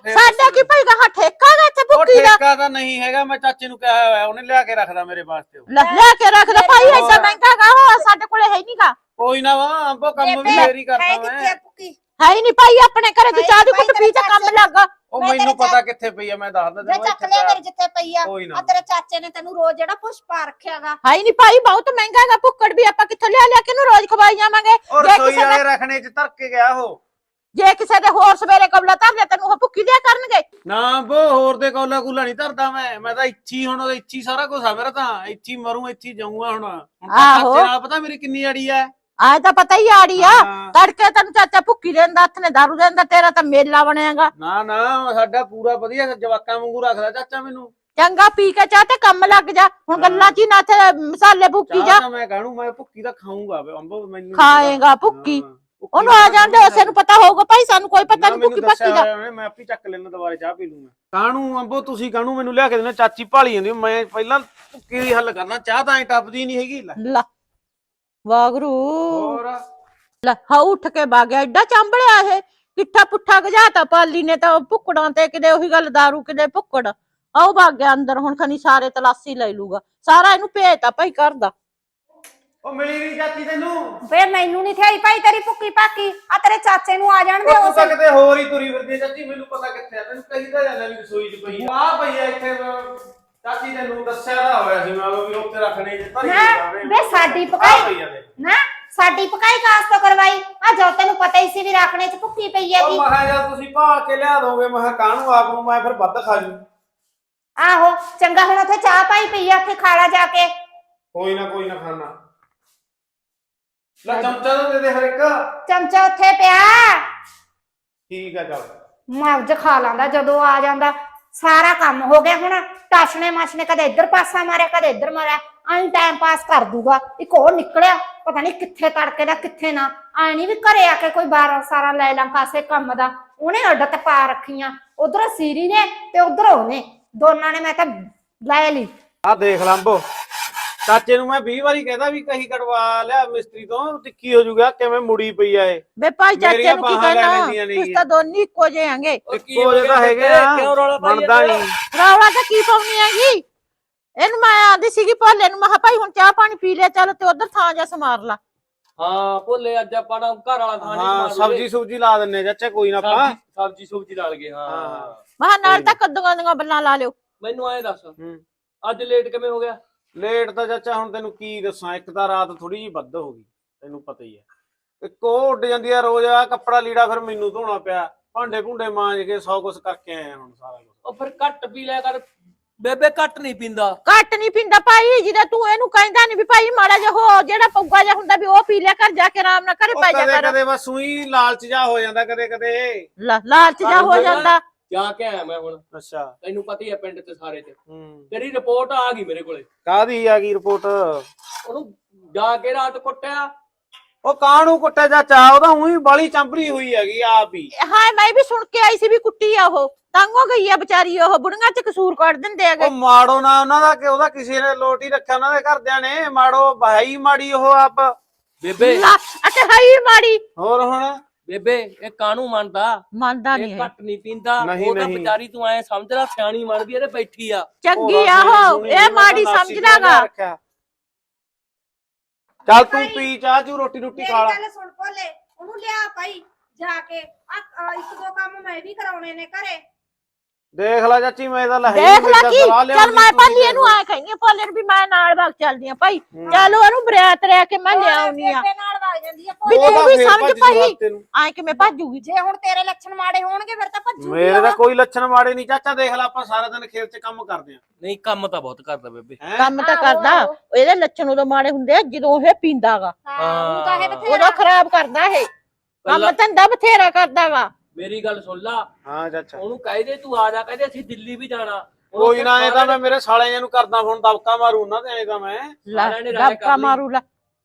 ਸਾਡਾ ਕੀ ਭਾਈ ਗਾ ਠੇਕਾ ਗਾ ਇੱਥੇ ਭੁੱਕੀ ਦਾ? ਠੇਕਾ ਤਾਂ ਨਹੀਂ ਹੈਗਾ ਮੈਂ ਚਾਚੇ ਨੂੰ ਕਿਹਾ ਹੋਇਆ ਉਹਨੇ ਲਿਆ ਕੇ ਰੱਖਦਾ ਮੇਰੇ ਵਾਸਤੇ ਉਹ। ਲੈ ਲੈ ਕੇ ਰੱਖ ਦੇ ਭਾਈ ਐਸਾ ਹੋਰ। ਮਹਿੰਗਾ ਗਾ ਉਹ ਸਾਡੇ ਕੋਲੇ ਹੈ ਨਹੀਂਗਾ ਕੋਈ ਨਾ ਵਾ ਅੰਬੋ ਕੰਮ ਵੀ ਫੇਰ ਹੀ ਕਰਦਾ ਹੈ ਕਿੱਥੇ ਆ ਮੈਂ। ਭੁੱਕੀ ਹੈ ਹੀ ਨਹੀਂ ਭਾਈ ਆਪਣੇ ਘਰੇ ਤੂੰ ਚਾਹ ਦੀ ਭਾਈ ਕੁੱਟ ਪੀ ਤੇ ਤੇਰੇ ਕੰਮ ਲੱਗ। ਉਹ ਮੈਂ ਮੈਨੂੰ ਤੇਰੇ ਪਤਾ ਕਿੱਥੇ ਪਈ ਆ ਮੈਂ ਦੱਸਦਾ ਵੇ ਤੈਨੂੰ ਚੱਕ ਲਿਆ। ਮੇਰੇ ਜਿੱਥੇ ਪਈ ਆ। ਕੋਈ ਨਾ। ਆ ਤੇਰੇ ਚਾਚੇ ਨੇ ਤੈਨੂੰ ਰੋਜ਼ ਜਿਹੜਾ ਪੁਸ਼ ਪਾ ਰੱਖਿਆਗਾ ਹੈ ਹੀ ਨਹੀਂ ਭਾਈ ਬਹੁਤ ਮਹਿੰਗਾ ਗਾ ਭੁੱਕੜ ਵੀ ਆਪਾਂ ਕਿੱਥੋਂ ਲਿਆ ਲਿਆ ਕੇ ਨੂੰ ਰੋਜ਼ ਖਵਾਈ ਜਾਵਾਂਗੇ। ਉਹ ਜੇ ਰਸੋਈ ਕਿਸੇ ਵਾਲੇ ਦੇ ਰੱਖਣੇ ਚ ਧਰ ਕੇ ਗਿਆ ਉਹ। ਜੇ ਕਿਸੇ ਦੇ ਹੋਰ ਸਵੇਰੇ ਕਬਲਾ ਧਰ ਲਿਆ ਤੈਨੂੰ ਉਹ ਭੁੱਕੀ ਦਿਆ ਕਰਨਗੇ। ਨਾ ਬੋ ਹੋਰ ਦੇ ਕੋਲਾ ਕੁਲਾ ਨਹੀਂ ਧਰਦਾ ਮੈਂ। ਮੈਂ ਤਾਂ ਇੱਥੀ ਹੁਣ ਇੱਥੀ ਸਾਰਾ ਕੁਝ ਆ ਮੇਰਾ ਤਾਂ। ਇੱਥੀ ਮਰੂ ਇੱਥੀ ਜਾਊਂਗਾ ਹੁਣ। ਹੁਣ ਤਾਂ ਆਹੋ। ਚਾਚੇ ਨਾਲ ਪਤਾ ਮੇਰੀ ਕਿੰਨੀ ਅੜੀ ਐ ਆਏ ਤਾਂ ਪਤਾ ਹੀ ਆੜੀ ਆ। ਹਾਂ। ਤੜਕੇ ਤੈਨੂੰ ਚਾਚਾ ਭੁੱਕੀ ਦੇਂਦਾ ਹੱਥ ਨੇ ਦਾਰੂ ਦੇਂਦਾ ਤੇਰਾ ਤਾਂ ਮੇਲਾ ਬਣਿਆਗਾ ਨਾ ਨਾ ਸਾਡਾ ਪੂਰਾ ਵਧੀਆ ਜਵਾਕਾਂ ਵਾਂਗੂ ਰੱਖਦਾ ਚਾਚਾ ਮੈਨੂੰ। ਚੰਗਾ ਪੀ ਕੇ ਚਾਹ ਤੇ ਕੰਮ ਲੱਗ ਜਾ। ਹੁਣ। ਗੱਲਾਂ 'ਚ ਹੀ ਨਾ ਤੇ ਮਸਾਲੇ ਭੁੱਕੀ ਚਾਹ ਜਾ। ਤਾਂ ਮੈਂ ਕਹਣੂ ਮੈਂ ਭੁੱਕੀ ਤਾਂ ਖਾਊਂਗਾ ਅੰਬੋ ਮੈਨੂੰ ਖਾਏਗਾ। ਭੁੱਕੀ ਹਾਂ, ਭੁੱਕੀ। ਉਹਨੂੰ ਤਾਂ ਆ ਜਾਂਦੇ ਖਾਊਂਗਾ। ਉਸੇ ਨੂੰ ਪਤਾ ਹੋਊਗਾ ਭਾਈ ਸਾਨੂੰ ਕੋਈ ਪਤਾ ਨਹੀਂ ਮੈਨੂੰ ਭੁੱਕੀ ਦੱਸਿਆ ਪੱਕੀ ਦਾ ਹੋਇਆ ਉਹਨੇ, ਮੈਂ ਆਪੇ ਚੱਕ ਲੈਣਾ ਦੁਬਾਰੇ ਚਾਹ ਪੀ ਲੂੰਗਾ ਕਾਹਨੂੰ ਅੰਬੋ ਤੁਸੀਂ ਕਾਹਨੂੰ ਮੈਨੂੰ ਲਿਆ ਕੇ ਦੇਣਾ ਚਾਚੀ ਭਾਲੀ ਜਾਂਦੀ ਮੈਂ ਪਹਿਲਾਂ ਭੁੱਕੀ ਦੀ ਹੱਲ ਕਰਨਾ ਚਾਹ ਤਾਂ ਐ ਟੱਪਦੀ ਨਹੀਂ ਹੈਗੀ ਲੈ। ਲਾ ਵਾਗਰੂ। ਹੋਰ? ਲੈ ਹਾ ਉੱਠ ਕੇ ਵਗ ਗਿਆ। ਐਡਾ ਚਾਂਬੜਿਆ ਇਹ। ਕਿੱਠਾ ਪੁੱਠਾ ਗਜਾਤਾ ਪਾਲੀ ਨੇ ਤਾਂ ਭੁੱਕੜਾਂ ਤੇ ਕਿਤੇ ਉਹੀ ਗੱਲ दारू ਕਿਤੇ ਭੁੱਕੜ। ਆਉ ਵਗ ਗਿਆ ਅੰਦਰ ਹੁਣ ਖਨੀ ਸਾਰੇ ਤਲਾਸੀ ਲੈ ਲੂਗਾ। ਸਾਰਾ ਇਹਨੂੰ ਭੇਜਤਾ ਭਾਈ ਕਰਦਾ ਉਹ ਮਿਲੀ ਨਹੀਂ ਚਾਚੀ ਤੈਨੂੰ। ਵੇ ਮੈਨੂੰ ਨਹੀਂ ਥਈ ਭਾਈ ਤੇਰੀ ਭੁੱਕੀ ਪਾਕੀ ਆ ਤੇਰੇ ਚਾਚੇ ਨੂੰ ਆ ਜਾਣ ਦੇ ਉਹ ਤੂੰ ਉਸ ਤਾਂ ਕਿਤੇ ਹੋਰ ਹੀ ਤੁਰੀ ਫਿਰਦੀ ਹੈ ਚਾਚੀ ਮੈਨੂੰ ਪਤਾ ਕਿੱਥੇ ਆ। ਤੈਨੂੰ ਕਹੀਦਾ ਜਾਂਦਾ ਵੀ ਰਸੋਈ 'ਚ ਪਈ ਆ। ਆਹ ਪਈ ਆ ਇੱਥੇ। ਚਾਚੀ ਤੈਨੂੰ ਦੱਸਿਆ ਤਾਂ ਹੋਇਆ ਸੀ ਮੈਂ ਉਹ ਵੀ ਉੱਥੇ ਰੱਖਣੇ ਜੇ ਧਰੀ ਨਾ, ਜਾਵੇ। ਵੇ ਸਾਡੀ ਆਹ ਪਕਾਈ ਪਈ ਆ ਦੇਖ। ਨਾ ਸਾਡੀ ਪਕਾਈ ਕਾਸ ਤੋਂ ਕਰਵਾਈ। ਆ ਜੋ ਤੈਨੂੰ ਪਤਾ ਹੀ ਸੀ ਵੀ ਰੱਖਣੇ ਚ ਭੁੱਕੀ ਪਈ ਉਹ ਹੈਗੀ। ਮੈਂ ਕਿਹਾ ਜਦ ਤੁਸੀਂ ਭਾਲ ਕੇ ਲਿਆ ਦੋਗੇ। ਮੈਂ ਕਿਹਾ ਕਾਹਨੂੰ ਆਪ ਨੂੰ? ਮੈਂ ਫਿਰ ਵੱਧ ਖਾ ਜੂ। ਆਹੋ ਚੰਗਾ ਹੁਣ ਉੱਥੇ ਚਾਹ ਪਾਈ ਪਈ ਆ ਉੱਥੇ ਖਾਲਾ ਜਾ ਕੇ। ਕੋਈ ਨਾ ਕੋਈ ਨਾ ਖਾਣਾ। ਲੈ ਚਮਚਾ ਤਾਂ ਦੇ ਦੇ ਹਰ ਇੱਕ। ਚਮਚਾ ਉੱਥੇ ਪਿਆ। ਠੀਕ ਆ ਚੱਲ। ਮਗਜ ਖਾ ਲਾਂਦਾ ਜਦੋਂ ਆ ਜਾਂਦਾ। ਸਾਰਾ ਕੰਮ ਹੋ ਗਿਆ ਹੁਣ। ਟਾਸ਼ਨੇ ਮਾਸ਼ਨੇ ਕਦੇ ਇੱਧਰ ਪਾਸਾ ਮਾਰਿਆ, ਕਦੇ ਇੱਧਰ ਮਾਰਿਆ। ਐਂ ਟਾਈਮ ਪਾਸ ਕਰ ਦੂਗਾ। ਇੱਕ ਹੋਰ ਨਿਕਲਿਆ, ਪਤਾ ਨਹੀਂ ਕਿੱਥੇ ਤੜਕੇ ਦਾ, ਕਿੱਥੇ ਨਾ। ਐ ਨਹੀਂ ਵੀ ਘਰੇ ਆ ਕੇ ਕੋਈ ਬਾਰਾ ਸਾਰਾ ਲੈ ਲਾਂ ਪਾਸੇ ਕੰਮ ਦਾ। ਉਹਨੇ ਅੱਡ ਪਾ ਰੱਖੀਆਂ। ਉਧਰ ਸੀਰੀ ਨੇ ਤੇ ਉਧਰ ਉਹਨੇ। ਦੋਨਾਂ ਨੇ ਮੈਂ ਤਾਂ ਲੈ ਲਈ। ਆ ਦੇਖ ਲੰਬੋ ਚਾਚੇ ਨੂੰ ਮੈਂ 20 ਵਾਰੀ ਕਹਿੰਦਾ ਵੀ ਕਹੀ ਕਟਵਾ ਲਿਆ ਮਿਸਤਰੀ ਤੋਂ ਟਿੱਕੀ ਹੋ ਜੂਗਾ ਕਿਵੇਂ ਮੁੜੀ ਪਈ ਆ ਇਹ? ਵੇ ਭਾਈ ਚਾਚੇ ਮੇਰੀਆਂ ਨੂੰ ਕੀ ਬਾਹਾਂ ਕਹਿਣਾ? ਤੁਸੀਂ ਤਾਂ ਦੋਨੇ ਇੱਕੋ ਜਿਹੇ ਆਂਗੇ ਇੱਕੋ ਜਿਹੇ ਤਾਂ ਹੈਗੇ ਆ ਕਿਉਂ ਰੌਲਾ ਪਾਈ ਬਣਦਾ ਜਾਂਦੇ? ਹੋ? ਨਹੀਂ। ਰੌਲਾ ਤਾਂ ਕੀ ਪਾਉਣੀ ਹੈਗੀ? ਇਹਨੂੰ ਮੈਂ ਆਂਦੀ ਸੀਗੀ ਭੋਲੇ ਨੂੰ ਮੈਂ ਕਿਹਾ ਭਾਈ ਹੁਣ ਚਾਹ ਪਾਣੀ ਪੀ ਲਿਆ ਚੱਲ ਤੇ ਉਧਰ ਥਾਂ ਜਾ ਸਮਾਰ ਲਾ। ਹਾਂ ਭੁੱਲੇ ਅੱਜ ਆਪਾਂ ਨਾ ਘਰ ਵਾਲਾ ਥਾਂ ਨਹੀਂ ਹਾਂ ਸਬਜੀ ਸੁਬਜੀ ਲਾ ਦਿੰਨੇ ਚਾਚਾ ਕੋਈ ਨਾ ਆਪਾਂ। ਸਬਜੀ ਸਬਜੀ ਲਾ ਲਗੇ ਹਾਂ। ਹਾਂ। ਮੈਂ ਕਿਹਾ ਨਾਲ ਤਾਂ ਕੱਦੂਆਂ ਦੀਆਂ ਬੱਲਾਂ ਲਾ ਲਿਓ। ਮੈਨੂੰ ਐਂ ਦੱਸ ਹੂੰ। ਅੱਜ ਲੇਟ ਕਿਵੇਂ ਹੋ ਗਿਆ? ਲੇਟ ਤਾਂ ਚਾਚਾ ਹੁਣ ਤੈਨੂੰ ਕੀ ਦੱਸਾਂ ਇੱਕ ਤਾਂ ਰਾਤ ਥੋੜੀ ਜਿਹੀ ਵੱਧ ਹੋ ਗਈ ਤੈਨੂੰ ਪਤਾ ਹੀ ਹੈ। ਇੱਕ ਉਹ ਉੱਡ ਜਾਂਦੀ ਆ ਰੋਜ਼ ਆ ਕੱਪੜਾ ਲੀੜਾ ਫਿਰ ਮੈਨੂੰ ਧੋਣਾ ਪਿਆ ਭਾਂਡੇ ਭੁੰਡੇ ਮਾਂਜ ਕੇ ਸੌ ਕੁਛ ਕਰਕੇ ਆਏ ਆ ਹੁਣ ਸਾਰਾ ਕੁਛ। ਉਹ ਫਿਰ ਘੱਟ ਪੀ ਲਿਆ ਕਰ ਬੇਬੇ ਘੱਟ ਨਹੀਂ ਪੀਂਦਾ। ਘੱਟ ਨਹੀਂ ਪੀਂਦਾ ਭਾਈ ਜਿਹਦਾ ਤੂੰ ਇਹਨੂੰ ਕਹਿੰਦਾ ਨਹੀਂ ਵੀ ਭਾਈ ਮਾੜਾ ਜਿਹਾ ਹੋ ਜਿਹੜਾ ਪੌਗਾ ਜਿਹਾ ਹੁੰਦਾ ਵੀ ਉਹ ਪੀ ਲਿਆ ਕਰ ਜਾ ਕੇ ਆਰਾਮ ਨਾਲ ਘਰੇ ਉਹ ਪੈ ਜਾ ਕਦੇ ਕਰ। ਕਦੇ ਬਸ ਸੂਈ ਲਾਲਚ ਜਾ ਹੋ ਜਾਂਦਾ ਕਦੇ ਕਦੇ। ਲਾ- ਲਾਲਚ ਜਾ ਹੋ ਜਾਂਦਾ। ਜਾ ਕੇ ਆਇਆ ਮੈਂ ਹੁਣ। ਅੱਛਾ। ਤੈਨੂੰ ਪਤਾ ਹੀ ਹੈ ਪਿੰਡ ਤੇ ਸਾਰੇ ਹੂੰ। ਤੇਰੀ ਰਿਪੋਰਟ ਆ ਗਈ ਮੇਰੇ ਕੋਲੇ। ਕਾਦੀ ਆ ਗਈ ਰਿਪੋਰਟ ਉਹਨੂੰ ਜਾ ਕੇ ਰਾਤ ਕੁੱਟਿਆ। ਉਹ ਕਾਹਨੂੰ ਕੁੱਟਿਆ ਚਾਚਾ? ਉਹਦਾ ਉਹੀ ਬਾਲੀ ਚੰਪਰੀ ਹੋਈ ਹੈਗੀ ਆਪ ਹੀ। ਹਾਂ ਮੈਂ ਵੀ ਸੁਣ ਕੇ ਆਈ ਸੀ ਵੀ ਕੁੱਟੀ ਆ ਉਹ। ਤੰਗੋ ਗਈ ਆ ਵਿਚਾਰੀ ਉਹ। ਬੁੜੀਆਂ ਚ ਕਸੂਰ ਕੱਢ ਦਿੰਦੇ ਹੈਗੇ। ਉਹ ਮਾੜੋ ਨਾ ਉਹਨਾਂ ਦਾ ਕਿ ਉਹਦਾ ਕਿਸੇ ਨੇ ਲੋਟ ਹੀ ਰੱਖਿਆ ਉਹਨਾਂ ਦੇ ਘਰਦਿਆਂ ਨੇ। ਮਾੜੋ ਭਾਈ ਮਾੜੀ ਉਹ ਆਪ। ਬੇਬੇ। ਲਾ ਹਾਈ ਮਾੜੀ। ਹੋਰ ਹੁਣ? ਬੇਬੇ ਇਹ ਕਾਹਨੂੰ ਮੰਨਦਾ? ਮੰਨਦਾ ਇਹ ਨਹੀਂ ਹੈ ਘੱਟ ਨਹੀਂ ਪੀਂਦਾ। ਨਹੀਂ, ਉਹ ਤਾਂ ਨਹੀਂ। ਵਿਚਾਰੀ ਤੂੰ ਐ ਸਮਝ ਲੈ ਸਿਆਣੀ ਬਣਦੀ ਇਹਦੇ ਬੈਠੀ ਆ। ਚੰਗੀ ਉਹਦਾ ਆ ਸੋਹਣੀ ਉਹ ਸੋਹਣੀ ਇਹ ਮਾੜੀ ਨਾਸੀ ਸਮਝ ਜਿਹਾ ਲਾਗਾ ਰੱਖਿਆ। ਚੱਲ ਤੂੰ ਪੀ ਚਾਹ ਚੂ ਰੋਟੀ ਰੋਟੀ ਮੇਰੀ ਖਾ ਲੈ। ਗੱਲ ਸੁਣ ਭੋਲੇ ਉਹਨੂੰ ਲਿਆ ਭਾਈ ਜਾ ਕੇ। ਆ ਆ ਇੱਕ ਦੋ ਕੰਮ ਮੈਂ ਵੀ ਕਰਾਉਣੇ ਨੇ ਘਰੇ। ਦੇਖ ਲੈ ਚਾਚੀ ਮੈਂ ਤਾਂ ਲਹੀ ਦੇਖ ਲੈ ਕੀ? ਚੱਲ ਮੈਂ ਭਾਲੀ ਇਹਨੂੰ ਆ ਕਹਿੰਦੀ ਆ ਭਾਲੇ ਨੂੰ ਵੀ ਮੈਂ ਨਾਲ ਵਗ ਚੱਲਦੀ ਆ ਭਾਈ। ਚੱਲ ਉਹਨੂੰ ਬਰਿਆਤ ਰਹਿ ਕੇ ਮੈਂ ਲਿਆਉਣੀ ਆ। ਬੇਬੇ ਨਾਲ ਵਗ ਜਾਂਦੀ ਆ ਵੀ ਭੋਲੇ ਤੂੰ ਵੀ ਸਮਝ ਭਾਈ ਆਏ ਕਿਵੇਂ ਭੱਜੂਗੀ? ਜੇ ਹੁਣ ਤੇਰੇ ਲੱਛਣ ਮਾੜੇ ਹੋਣਗੇ ਫਿਰ ਤਾਂ ਭੱਜੂਗੀ ਮੇਰੇ ਉਹ। ਤਾਂ ਕੋਈ ਲੱਛਣ ਮਾੜੇ ਨਹੀਂ। ਚਾਚਾ ਦੇਖ ਲੈ ਆਪਾਂ ਸਾਰਾ ਦਿਨ ਖੇਤ 'ਚ ਕੰਮ ਕਰਦੇ ਨਹੀਂ ਕੰਮ ਤਾਂ ਬਹੁਤ ਕਰਦਾ ਬੇਬੇ। ਆਂ ਕੰਮ ਤਾਂ ਆਹੋ, ਕਰਦਾ। ਆਹੋ। ਇਹਦੇ ਲੱਛਣ ਉਦੋਂ ਮਾੜੇ ਹੁੰਦੇ ਆ ਜਦੋਂ ਇਹ ਪੀਂਦਾਗਾ ਹਾਂ ਉਹ ਤਾਂ ਇਹ ਹਾਂ। ਬਥੇਰਾ। ਉਦੋਂ ਖਰਾਬ ਕਰਦਾ ਇਹ। ਕੰਮ ਪਹਿਲਾਂ ਧੰਦਾ ਬਥੇਰਾ ਕਰਦਾਗਾ ਮੇਰੀ ਗੱਲ ਸੁਣ ਲਾ। ਹਾਂ ਚਾਚਾ ਉਹਨੂੰ ਕਹਿ ਦੇ ਤੂੰ ਆ ਜਾ ਕਹਿੰਦੇ ਅਸੀਂ ਦਿੱਲੀ ਵੀ ਜਾਣਾ। ਕੋਈ ਨਾ ਇਹ ਤਾਂ ਮੈਂ ਮੇਰੇ ਸਾਲੇ ਨੂੰ ਕਰਦਾ ਫੋਨ ਦਬਕਾ ਮਾਰੂ ਉਹਨਾਂ ਤੇ ਐ ਤਾਂ ਮੈਂ। ਸਾਰਿਆਂ ਨੇ ਰਾਏ ਕਰ ਲੱਕਾ ਲਈ। ਮਾਰੂ ਲਾ।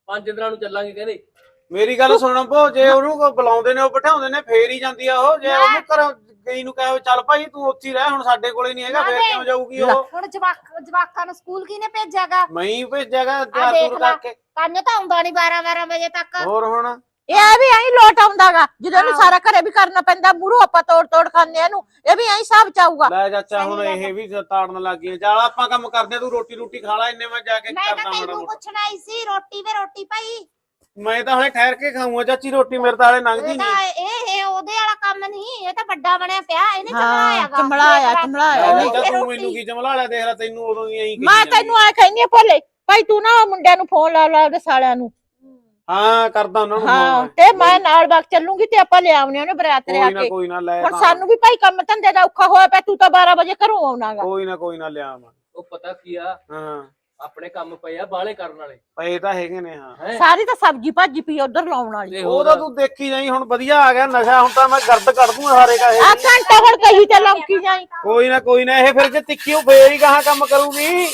ਪੰਜ ਦਿਨਾਂ ਨੂੰ ਚੱਲਾਂਗੇ ਕਹਿੰਦੇ। ਮੇਰੀ ਗੱਲ ਸੁਣਨ ਪੋ ਜੇ ਉਹਨੂੰ ਕੋਈ ਬੁਲਾਉਂਦੇ ਨੇ ਉਹ ਬਿਠਾਉਂਦੇ ਨੇ ਫੇਰ ਹੀ ਜਾਂਦੀ ਆ ਉਹ। ਜੇ ਉਹਨੂੰ ਘਰੋਂ ਗਈ ਨੂੰ ਕਹੇ ਚੱਲ ਭਾਈ ਤੂੰ ਉੱਥੇ ਹੀ ਰਹਿ ਹੁਣ ਸਾਡੇ ਕੋਲੇ ਨਹੀਂ ਹੈਗਾ ਫੇਰ। ਕਿਉਂ ਜਾਊਗੀ ਲੈ। ਉਹ ਹੁਣ ਜਵਾਕ ਜਵਾਕਾਂ ਨੂੰ ਸਕੂਲ ਕਿਹਨੇ ਭੇਜਿਆਗਾ? ਮੈਂ ਹੀ ਭੇਜਾਂਗਾ ਤਿਆਰ ਦੇਖ ਤੂਰ ਲੈ। ਕਰਕੇ। ਕੰਨ ਤਾਂ ਆਉਂਦਾ ਨਹੀਂ 12 12 ਵਜੇ ਤੱਕ। ਹੋਰ ਹੁਣ? ਇਹ ਵੀ ਐਂ ਲੋਟ ਆਉਂਦਾਗਾ। ਜਦੋਂ ਇਹਨੂੰ। ਸਾਰਾ ਘਰੇ ਵੀ ਕਰਨਾ ਪੈਂਦਾ ਮੂਹਰੋਂ ਆਪਾਂ ਤੋੜ ਤੋੜ ਖਾਂਦੇ ਆ ਇਹਨੂੰ ਇਹ ਵੀ ਐਂ ਹਿਸਾਬ ਚਾਊਗਾ ਲੈ ਚਾਚਾ ਹੁਣ ਇਹ ਵੀ ਤਾੜਨ ਲੱਗ ਚੱਲ ਆਪਾਂ ਕੰਮ ਕਰਦੇ ਆ ਤੂੰ ਰੋਟੀ ਰੋਟੀ ਖਾ ਲੈ ਇੰਨੇ ਮੈਂ ਜਾ ਕੇ ਮੈਂ ਕਰਦਾ ਤਾਂ ਮਾੜਾ ਤੈਨੂੰ ਮੋਟਾ ਪੁੱਛਣ ਆਈ ਸੀ ਰੋਟੀ ਵੇ ਰੋਟੀ ਭਾਈ। ਮੈਂ ਤਾਂ ਹਲੇ ਠਹਿਰ ਕੇ ਖਾਊਂਗਾ ਚਾਚੀ ਰੋਟੀ ਮੇਰੇ ਤਾਂ ਹਲੇ ਲੰਘਦੀ ਇਹ ਨਹੀਂ। ਤਾਂ ਇਹ ਇਹ ਉਹਦੇ ਵਾਲਾ ਕੰਮ ਨਹੀਂ ਇਹ ਤਾਂ ਵੱਡਾ ਬਣਿਆ ਪਿਆ ਇਹਨੇ ਹਾਂ ਚਮੜਾਇਆ ਚਮੜਾਇਆ ਲੈ, ਇਹਨੇ। ਚਾਚਾ ਤੂੰ ਰੋਟੀ। ਮੈਨੂੰ ਕੀ ਜਮਲਾ ਲਿਆ ਦੇਖ ਲੈ ਤੈਨੂੰ ਉਦੋਂ ਦੀ ਐਂ ਮੈਂ ਤੈਨੂੰ ਆ ਕਹਿੰਦੀ ਆ ਭੋਲੇ ਭਾਈ ਤੂੰ ਨਾ ਉਹ ਮੁੰਡਿਆਂ ਨੂੰ ਫੋਨ ਲਾ ਲਾ ਉਹਦੇ ਸਾਲਿਆਂ ਨੂੰ। ਹਾਂ ਕਰਦਾ ਉਹਨਾਂ ਨੂੰ ਹਾਂ ਤੇ ਮੈਂ ਨਾਲ ਵਗ ਚੱਲੂਗੀ ਤੇ ਆਪਾਂ ਲਿਆਉਣੇ ਉਹਨੇ ਬਰਾਤ ਰਿਆ ਕੋਈ ਨਾ ਕੇ। ਕੋਈ ਨਾ ਲੈ ਹੁਣ ਤਾਂ। ਸਾਨੂੰ ਵੀ ਭਾਈ ਕੰਮ ਧੰਦੇ ਦਾ ਔਖਾ ਹੋਇਆ ਪਿਆ ਤੂੰ ਤਾਂ 12 ਵਜੇ ਘਰੋਂ ਆਉਣਾਗਾ। ਕੋਈ ਨਾ ਕੋਈ ਨਾ ਲਿਆ ਮੈਂ ਉਹ ਪਤਾ ਕੀ ਆ? ਹਾਂ। ਆਪਣੇ ਕੰਮ ਪਏ ਆ ਬਾਲੇ ਕਰਨ ਵਾਲੇ। ਪਏ ਤਾਂ ਹੈਗੇ ਨੇ ਹਾਂ। ਹੈ? ਸਾਰੀ ਤਾਂ ਸਬਜ਼ੀ ਭਾਜੀ ਪਈ ਉਧਰ ਲਾਉਣ ਵਾਲੀ। ਤੇ ਉਹ ਤਾਂ ਤੂੰ ਦੇਖੀ ਜਾਈ ਹੁਣ ਵਧੀਆ ਆ ਗਿਆ ਨਸ਼ਾ ਹੁਣ ਤਾਂ ਮੈਂ ਗਰਦ ਕੱਢ ਦੂੰ ਸਾਰੇ ਕਾਹੇ ਆ ਘੰਟਾ ਹੁਣ ਕਹੀ ਤੇ ਲੌਂਕੀ ਜਾਈ। ਕੋਈ ਨਾ ਕੋਈ ਨਾ ਇਹ ਫਿਰ ਜੇ ਤਿੱਖੀ ਉਹ ਫੇਰ ਹੀ ਕਹਾਂ ਕੰਮ ਕਰੂਗੀ।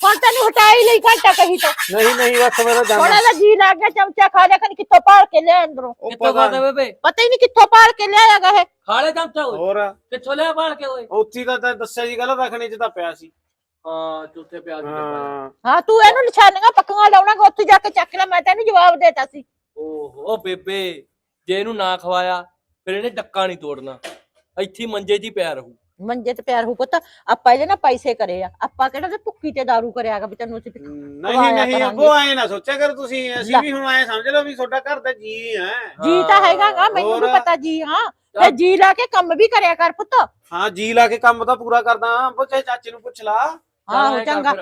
ਹੁਣ ਤੈਨੂੰ ਹਟਾਈ ਲਈ ਘੰਟਾ ਕਹੀ ਤੋਂ। ਨਹੀਂ ਨਹੀਂ ਬਸ ਮੇਰਾ ਜਾਣਾ। ਇਹਦਾ ਜੀ ਲੱਗ ਗਿਆ ਚਮਚਾ ਖਾ ਲਿਆ ਖਨ ਕਿੱਥੋਂ ਪਾੜ ਕੇ ਲਿਆ ਅੰਦਰੋਂ? ਉਹ ਕਿੱਥੋਂ ਪਤਾ ਖਾਦਾ ਬੇਬੇ? ਪਤਾ ਹੀ ਨਹੀਂ ਕਿੱਥੋਂ ਪਾੜ ਕੇ ਲਿਆਇਆਗਾ ਇਹ। ਖਾਲੇ ਚਮਚਾ ਹੋਰ? ਕਿੱਥੋਂ ਲਿਆ ਬਾਲ ਕੇ ਓਏ? ਉੱਥੀ ਤਾਂ ਤੈਂ ਦੱਸਿਆ ਜੀ ਗੱਲ ਰੱਖਣੀ ਚ ਤਾਂ ਪਿਆ ਸੀ। ਹਾਂ ਚੌਥੇ ਦੇ ਹਾਂ। ਹਾਂ ਤੂੰ ਇਹਨੂੰ ਨਿਸ਼ਾਨੀਆਂ ਪੱਕੀਆਂ ਲਾਉਣਾਗਾ ਉੱਥੇ ਜਾ ਕੇ ਚੱਕ ਲੈ ਮੈਂ ਤੈਨੂੰ ਜਵਾਬ ਦੇਤਾ ਸੀ। ਓਹੋ ਬੇਬੇ ਜੇ ਇਹਨੂੰ ਨਾ ਖਵਾਇਆ ਫਿਰ ਇਹਨੇ ਡੱਕਾ ਨਹੀਂ ਤੋੜਨਾ। ਇੱਥੇ ਹੀ ਮੰਜੇ 'ਚ ਹੀ ਪਿਆ ਰਹੂ। ਮੰਜੇ ਤੇ ਪਿਆਰ ਹੋ ਪੁੱਤ ਆਪਾਂ ਇਹਦੇ ਨਾਲ ਪੈਸੇ ਕਰੇ ਆ। ਆਪਾਂ ਕਿਹੜਾ ਤੇ ਭੁੱਕੀ ਤੇ ਦਾਰੂ ਕਰਿਆਗਾ ਵੀ ਤੈਨੂੰ ਅਸੀਂ ਨਹੀਂ ਖਵਾਇਆ ਨਹੀਂ ਕਰਾਂਗੇ। ਉਹ ਐ ਨਾ ਸੋਚਿਆ ਕਰ ਤੁਸੀਂ ਅਸੀਂ ਲੈ। ਵੀ ਹੁਣ ਐ ਸਮਝ ਲਓ ਵੀ ਤੁਹਾਡਾ ਘਰ ਦਾ ਜੀ ਹੈ ਜੀ ਤਾਂ ਹੈਗਾਗਾ ਮੈਨੂੰ ਵੀ ਹੋਰ? ਪਤਾ ਜੀ ਹਾਂ। ਤੇ ਜੀ ਲਾ ਕੇ ਕੰਮ ਵੀ ਕਰਿਆ ਕਰ ਪੁੱਤ। ਹਾਂ ਜੀ ਲਾ ਕੇ ਕੰਮ ਤਾਂ ਪੂਰਾ ਕਰਦਾ ਪੁੱਛੇ ਚਾਚੇ ਨੂੰ ਪੁੱਛ ਲਾ। ਆਹੋ ਚੰਗਾ।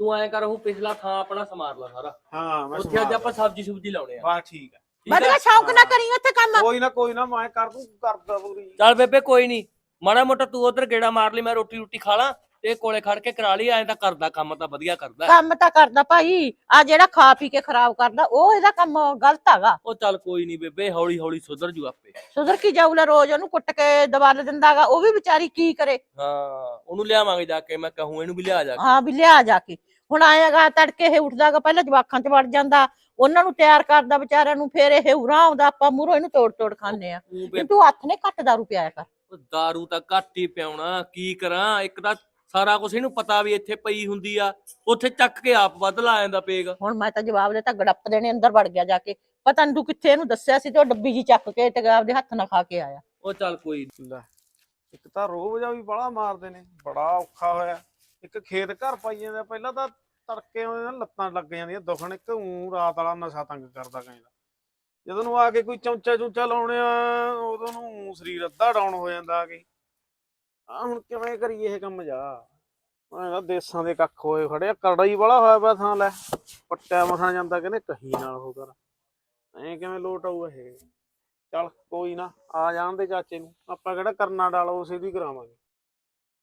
ਤੂੰ ਐਂ ਕਰ ਉਹ ਪਿਛਲਾ ਥਾਂ ਆਪਣਾ ਸਮਾਰ ਲਾ ਸਾਰਾ। ਹਾਂ ਮੈਂ ਉੱਥੇ ਅੱਜ ਆਪਾਂ ਸਬਜ਼ੀ ਸੁਬਜੀ ਲਾਉਣੇ ਆ। ਵਾਹ ਠੀਕ ਹੈ ਠੀਕ ਆ? ਵਧੀਆ ਸ਼ੌਂਕ ਨਾ ਕਰੀ ਉੱਥੇ ਕੰਮ। ਕੋਈ ਨਾ ਕੋਈ ਨਾ ਮੈਂ ਕਰ ਦੂੰ ਕਰਦਾ ਪੂਰੀ। ਚੱਲ ਬੇਬੇ ਕੋਈ ਨਹੀਂ ਮਾੜਾ ਮੋਟਾ ਤੂੰ ਉਧਰ ਗੇੜਾ ਮਾਰ ਲਈ ਮੈਂ ਰੋਟੀ ਰੋਟੀ ਖਾ ਲਾਂ ਤੇ ਕੋਲੇ ਖੜ ਕੇ ਕਰਾ ਲਈ ਐਂ ਤਾਂ ਕਰਦਾ ਕੰਮ ਤਾਂ ਵਧੀਆ ਕਰਦਾ। ਕੰਮ ਤਾਂ ਕਰਦਾ ਭਾਈ ਆ ਜਿਹੜਾ ਖਾ ਪੀ ਕੇ ਖਰਾਬ ਕਰਦਾ ਉਹ ਇਹਦਾ ਕੰਮ ਗਲਤ ਹੈਗਾ। ਉਹ ਚੱਲ ਕੋਈ ਨਹੀਂ ਬੇਬੇ ਹੌਲੀ ਹੌਲੀ ਸੁਧਰ ਜੂ ਆਪੇ। ਸੁਧਰ ਕੀ ਜਾਊਲਾ ਰੋਜ਼ ਉਹਨੂੰ ਕੁੱਟ ਕੇ ਦਬਲ ਦਿੰਦਾਗਾ ਉਹ ਵੀ ਵਿਚਾਰੀ ਕੀ ਕਰੇ? ਹਾਂ ਉਹਨੂੰ ਲਿਆਵਾਂਗੇ ਜਾ ਕੇ ਮੈਂ ਕਹੂੰ ਇਹਨੂੰ ਵੀ ਲਿਆ ਜਾ ਕੇ। ਹਾਂ ਵੀ ਲਿਆ ਜਾ ਕੇ। ਹੁਣ ਆਏਗਾ ਤੜਕੇ ਇਹ ਉੱਠਦਾਗਾ ਪਹਿਲਾਂ ਜਵਾਖਾਂ 'ਚ ਵੜ ਜਾਂਦਾ। ਉਹਨਾਂ ਨੂੰ ਤਿਆਰ ਕਰਦਾ ਵਿਚਾਰਿਆਂ ਨੂੰ ਫੇਰ ਇਹ ਉਰਾਂ ਆਉਂਦਾ ਆਪਾਂ ਮੂਹਰੋਂ ਇਹਨੂੰ ਤੋੜ ਤੋੜ ਖਾਂਦੇ ਆ। ਤੂੰ ਬੇ ਤੂੰ ਹੱਥ ਨੇ ਘੱਟ ਦਾਰੂ ਪਿਆਇਆ ਕਰ। ਦਾਰੂ ਤਾਂ ਘੱਟ ਹੀ ਪਿਆਉਣਾ ਕੀ ਕਰਾਂ ਇੱਕ ਤਾਂ ਸਾਰਾ ਕੁਝ ਇਹਨੂੰ ਪਤਾ ਵੀ ਇੱਥੇ ਪਈ ਹੁੰਦੀ ਆ ਉੱਥੇ ਚੱਕ ਕੇ ਆਪ ਵੱਧ ਲਾ ਜਾਂਦਾ ਪੇਗ ਹੁਣ ਮੈਂ ਤਾਂ ਜਵਾਬ ਦਿੱਤਾ ਗੜੱਪ ਦੇਣੇ ਅੰਦਰ ਵੜ ਗਿਆ ਜਾ ਕੇ ਪਤਾ ਨੀ ਤੂੰ ਕਿੱਥੇ ਇਹਨੂੰ ਦੱਸਿਆ ਸੀ ਤੇ ਉਹ ਡੱਬੀ ਜੀ ਚੱਕ ਕੇ ਤੇ ਆਪਦੇ ਹੱਥ ਨਾਲ ਖਾ ਕੇ ਆਇਆ ਉਹ ਚੱਲ ਕੋਈ ਨੀ। ਲੈ ਇੱਕ ਤਾਂ ਰੋਬ ਜਾ ਵੀ ਬੜਾ ਮਾਰਦੇ ਨੇ ਬੜਾ ਔਖਾ ਹੋਇਆ ਇੱਕ ਖੇਤ ਘਰ ਪਾਈ ਜਾਂਦਾ ਪਹਿਲਾਂ ਤਾਂ ਤੜਕੇ ਉਹਦੇ ਨਾਲ ਲੱਤਾਂ ਲੱਗ ਜਾਂਦੀਆਂ ਦੁਖਣ ਇੱਕ ਊਂ ਰਾਤ ਵਾਲਾ ਨਸ਼ਾ ਤੰਗ ਕਰਦਾ ਕਹਿੰਦਾ ਜਦੋਂ ਨੂੰ ਆ ਕੇ ਕੋਈ ਚਮਚਾ ਚੁੰਚਾ ਲਾਉਣੇ ਆ, ਉਦੋਂ ਨੂੰ ਸਰੀਰ ਅੱਧਾ ਡਾਊਨ ਹੋ ਜਾਂਦਾ ਆ ਕੇ। ਆ ਹੁਣ ਕਿਵੇਂ ਕਰੀਏ ਇਹ ਕੰਮ ਜਾ? ਮੈਂ ਦੇਸਾਂ ਦੇ ਕੱਖ ਹੋਏ ਖੜਿਆ ਕਰੜਾ ਹੀ ਵਾਲਾ ਹੋਇਆ ਪਿਆ ਥਾਂ ਲੈ। ਪੱਟਿਆ ਮਸਾਂ ਜਾਂਦਾ ਕਹਿੰਦੇ ਕਹੀ ਨਾਲ ਉਹ ਕਰ। ਐ ਕਿਵੇਂ ਲੋਟ ਆਊ ਇਹ? ਚੱਲ ਕੋਈ ਨਾ, ਆ ਜਾਣ ਦੇ ਚਾਚੇ ਨੂੰ। ਆਪਾਂ ਕਿਹੜਾ ਕਰਨਾ ਡਾਲੋ, ਉਸੇ ਦੀ ਕਰਾਵਾਂਗੇ।